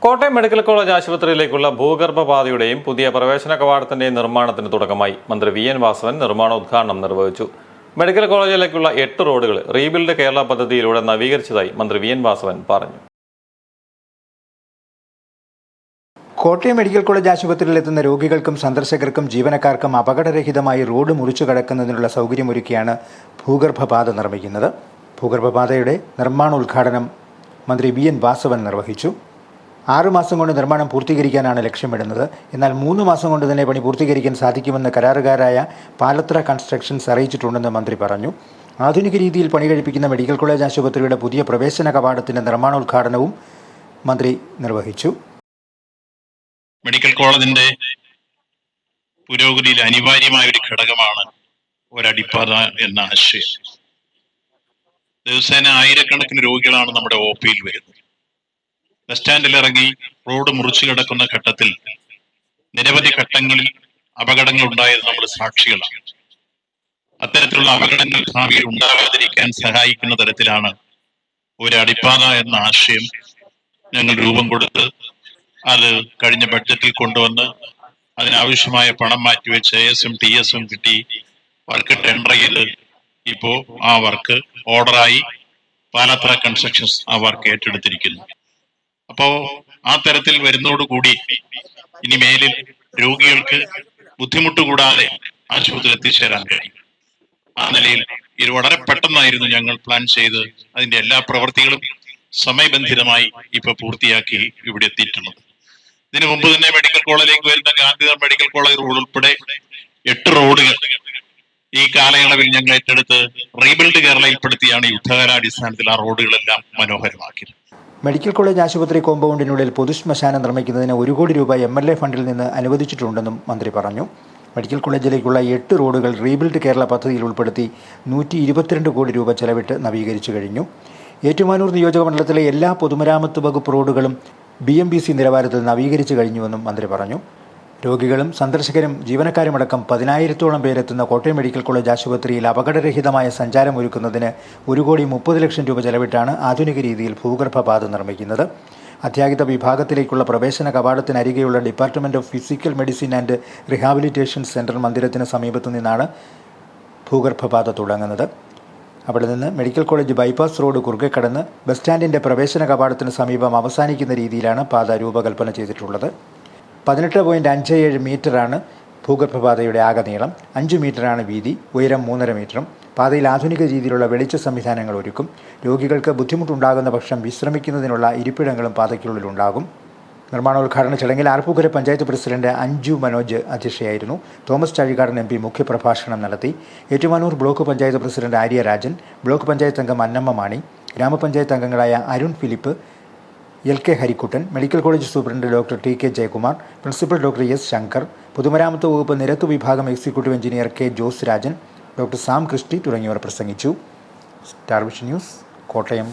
Kottayam medical college ആശുപത്രിയിലേക്കുള്ള ഭൂഗർഭപാതയുടെയും പുതിയ പ്രവേശന കവാടത്തിന്റെയും നിർമ്മാണത്തിന് തുടക്കമായി. മന്ത്രി വി. എൻ. വാസവൻ നിർമ്മാണോദ്ഘാടനം നിർവഹിച്ചു. മെഡിക്കൽ കോളേജിലേക്കുള്ള എട്ട് റോഡുകൾ റീബിൽഡ് കേരള പദ്ധതിയിലൂടെ നവീകരിച്ചതായി മന്ത്രി വി. എൻ. വാസവൻ പറഞ്ഞു. കോട്ടയം മെഡിക്കൽ കോളേജ് ആശുപത്രിയിലെത്തുന്ന രോഗികൾക്കും സന്ദർശകർക്കും ജീവനക്കാർക്കും അപകടരഹിതമായി റോഡ് മുറിച്ചു കടക്കുന്നതിനുള്ള സൗകര്യമൊരുക്കിയാണ് ഭൂഗർഭപാത നിർമ്മിക്കുന്നത്. ഭൂഗർഭപാതയുടെ നിർമ്മാണോദ്ഘാടനം മന്ത്രി വി. എൻ. വാസവൻ നിർവഹിച്ചു. ആറുമാസം കൊണ്ട് നിർമ്മാണം പൂർത്തീകരിക്കാനാണ് ലക്ഷ്യമിടുന്നത്. എന്നാൽ മൂന്ന് മാസം കൊണ്ട് തന്നെ പണി പൂർത്തീകരിക്കാൻ സാധിക്കുമെന്ന് കരാറുകാരായ പാലത്ര കൺസ്ട്രക്ഷൻസ് അറിയിച്ചിട്ടുണ്ടെന്ന് മന്ത്രി പറഞ്ഞു. ആധുനിക രീതിയിൽ പണി കഴിപ്പിക്കുന്ന മെഡിക്കൽ കോളേജ് ആശുപത്രിയുടെ പുതിയ പ്രവേശന കവാടത്തിന്റെ നിർമ്മാണോദ്ഘാടനവും മന്ത്രി നിർവഹിച്ചു. മെഡിക്കൽ കോളേജിന്റെ പുരോഗതിയിൽ അനിവാര്യമായ ഒരു ഘടകമാണ് ഒരടിപ്പാത എന്ന ആശയം. ദിവസേന ആയിരക്കണക്കിന് രോഗികളാണ് നമ്മുടെ ഒ പിയിൽ വരുന്നത്. ബസ് സ്റ്റാൻഡിൽ ഇറങ്ങി റോഡ് മുറിച്ചു കിടക്കുന്ന ഘട്ടത്തിൽ നിരവധി ഘട്ടങ്ങളിൽ അപകടങ്ങൾ ഉണ്ടായത് നമ്മൾ സാക്ഷികളാണ്. അത്തരത്തിലുള്ള അപകടങ്ങൾ ഭാവിയിൽ ഉണ്ടാകാതിരിക്കാൻ സഹായിക്കുന്ന തരത്തിലാണ് ഒരു അടിപ്പാത എന്ന ആശയം ഞങ്ങൾ രൂപം കൊടുത്ത് അത് കഴിഞ്ഞ ബഡ്ജറ്റിൽ കൊണ്ടുവന്ന് അതിനാവശ്യമായ പണം മാറ്റിവെച്ച് എ എസും ടി എസും കിട്ടി. വർക്ക് ടെൻഡർ ചെയ്ത് ഇപ്പോ ആ വർക്ക് ഓർഡറായി പാലത്ര കൺസ്ട്രക്ഷൻസ് ആ വർക്ക് ഏറ്റെടുത്തിരിക്കുന്നു. അപ്പോ ആ തരത്തിൽ വരുന്നതോടുകൂടി ഇനി മേലിൽ രോഗികൾക്ക് ബുദ്ധിമുട്ട് കൂടാതെ ആശുപത്രിയിൽ എത്തിച്ചേരാൻ കഴിയും. ആ നിലയിൽ ഇത് വളരെ പെട്ടെന്നായിരുന്നു ഞങ്ങൾ പ്ലാൻ ചെയ്ത് അതിന്റെ എല്ലാ പ്രവൃത്തികളും സമയബന്ധിതമായി ഇപ്പൊ പൂർത്തിയാക്കി ഇവിടെ എത്തിയിട്ടുള്ളത്. ഇതിനു മുമ്പ് തന്നെ മെഡിക്കൽ കോളേജിലേക്ക് വരുന്ന ഗാന്ധിനഗർ മെഡിക്കൽ കോളേജ് റോഡ് ഉൾപ്പെടെ എട്ട് റോഡുകൾ ഈ കാലയളവിൽ ഞങ്ങൾ ഏറ്റെടുത്ത് റീബിൽഡ് കേരളയിൽപ്പെടുത്തിയാണ് യുദ്ധകാലാടിസ്ഥാനത്തിൽ ആ റോഡുകളെല്ലാം മനോഹരമാക്കിയത്. മെഡിക്കൽ കോളേജ് ആശുപത്രി കോമ്പൗണ്ടിനുള്ളിൽ പൊതുശ്മശാനം നിർമ്മിക്കുന്നതിന് ഒരു കോടി രൂപ എം എൽ എ ഫണ്ടിൽ നിന്ന് അനുവദിച്ചിട്ടുണ്ടെന്നും മന്ത്രി പറഞ്ഞു. മെഡിക്കൽ കോളേജിലേക്കുള്ള എട്ട് റോഡുകൾ റീബിൽഡ് കേരള പദ്ധതിയിൽ ഉൾപ്പെടുത്തി നൂറ്റി ഇരുപത്തിരണ്ട് കോടി രൂപ ചെലവിട്ട് നവീകരിച്ചു കഴിഞ്ഞു. ഏറ്റുമാനൂർ നിയോജക മണ്ഡലത്തിലെ എല്ലാ പൊതുമരാമത്ത് വകുപ്പ് റോഡുകളും ബി എം ബി സി നിലവാരത്തിൽ നവീകരിച്ചു കഴിഞ്ഞുവെന്നും മന്ത്രി പറഞ്ഞു. രോഗികളും സന്ദർശകരും ജീവനക്കാരുമടക്കം പതിനായിരത്തോളം പേരെത്തുന്ന കോട്ടയം മെഡിക്കൽ കോളേജ് ആശുപത്രിയിൽ അപകടരഹിതമായ സഞ്ചാരം ഒരുക്കുന്നതിന് ഒരു കോടി മുപ്പത് ലക്ഷം രൂപ ചെലവിട്ടാണ് ആധുനിക രീതിയിൽ ഭൂഗർഭപാത നിർമ്മിക്കുന്നത്. അത്യാഹിത വിഭാഗത്തിലേക്കുള്ള പ്രവേശന കവാടത്തിനരികെയുള്ള department of physical medicine and rehabilitation centre മന്ദിരത്തിന് സമീപത്തു നിന്നാണ് ഭൂഗർഭപാത തുടങ്ങുന്നത്. അവിടെ നിന്ന് മെഡിക്കൽ കോളേജ് ബൈപ്പാസ് റോഡ് കുറുകെ കടന്ന് ബസ് സ്റ്റാൻഡിന്റെ പ്രവേശന കവാടത്തിന് സമീപം അവസാനിക്കുന്ന രീതിയിലാണ് പാത രൂപകൽപ്പന ചെയ്തിട്ടുള്ളത്. പതിനെട്ട് പോയിന്റ് അഞ്ച് ഏഴ് മീറ്ററാണ് ഭൂഗർഭപാതയുടെ ആകെ നീളം അഞ്ച് മീറ്ററാണ് വീതി. ഉയരം മൂന്നര മീറ്ററും. പാതയിൽ ആധുനിക രീതിയിലുള്ള വെളിച്ച സംവിധാനങ്ങൾ ഒരുക്കും. രോഗികൾക്ക് ബുദ്ധിമുട്ടുണ്ടാകുന്ന പക്ഷം വിശ്രമിക്കുന്നതിനുള്ള ഇരിപ്പിടങ്ങളും പാതയ്ക്കുള്ളിലുണ്ടാകും നിർമ്മാണോദ്ഘാടന ചടങ്ങിൽ ആർപ്പൂക്കര പഞ്ചായത്ത് പ്രസിഡന്റ് അഞ്ജു മനോജ് അധ്യക്ഷയായിരുന്നു. തോമസ് ചാഴികാടൻ എം പി മുഖ്യപ്രഭാഷണം നടത്തി. Ettumanoor block panchayat president Arya Rajan block panchayat അംഗം അന്നമ്മ മാണി ഗ്രാമപഞ്ചായത്ത് അംഗങ്ങളായ Arun Philip L K Harikuttan medical college superintendent doctor T K Jayakumar principal doctor S Shankar പൊതുമരാമത്ത് വകുപ്പ് നിരത്ത് വിഭാഗം executive engineer K Jose Rajan doctor Sam Christy തുടങ്ങിയവർ പ്രസംഗിച്ചു. Starvision news Kottayam.